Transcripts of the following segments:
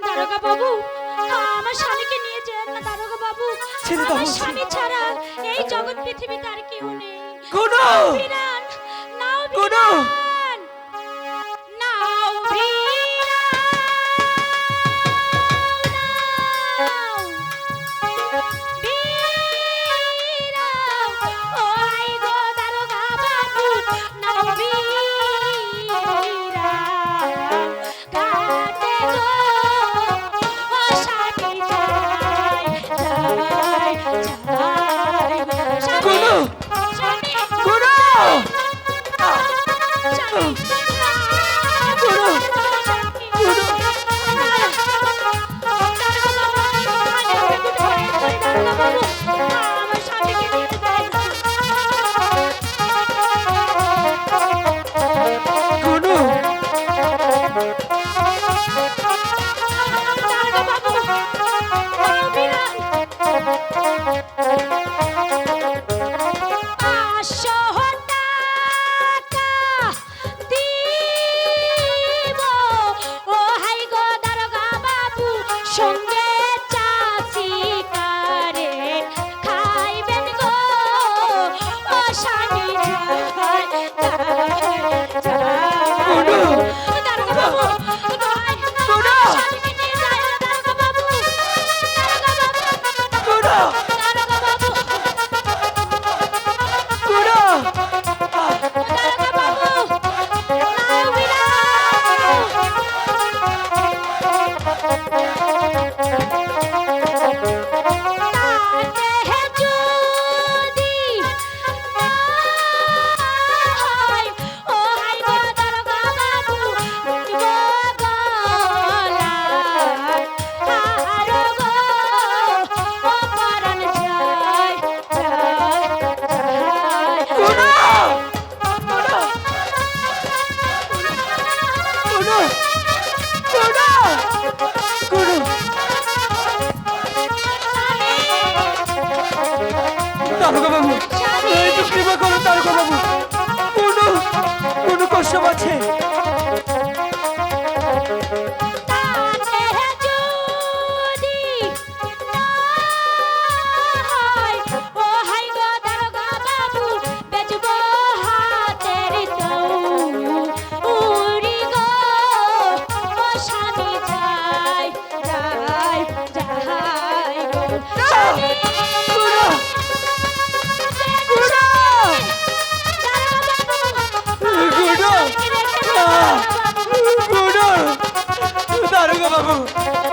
দারোগা বাবু আমার স্বামীকে নিয়ে যান না দারোগা বাবু আমার স্বামী ছাড়া এই জগৎ পৃথিবীতে আর কেউ নেই। কোনো নাও কোনো বাবু।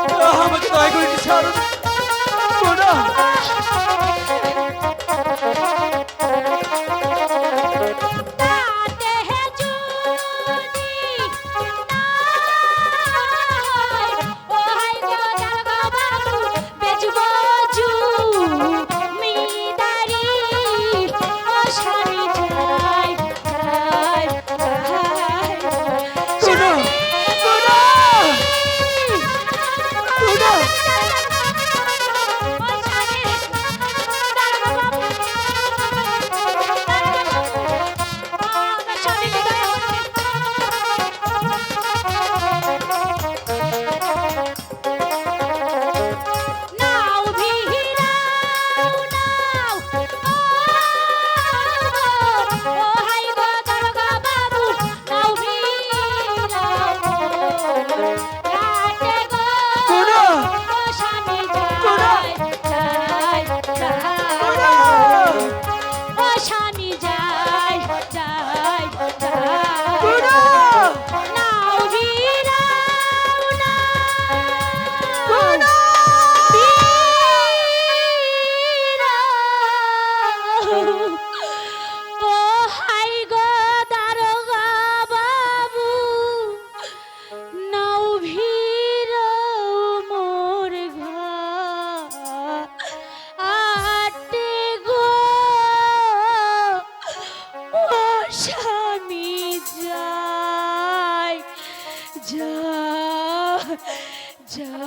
Yeah.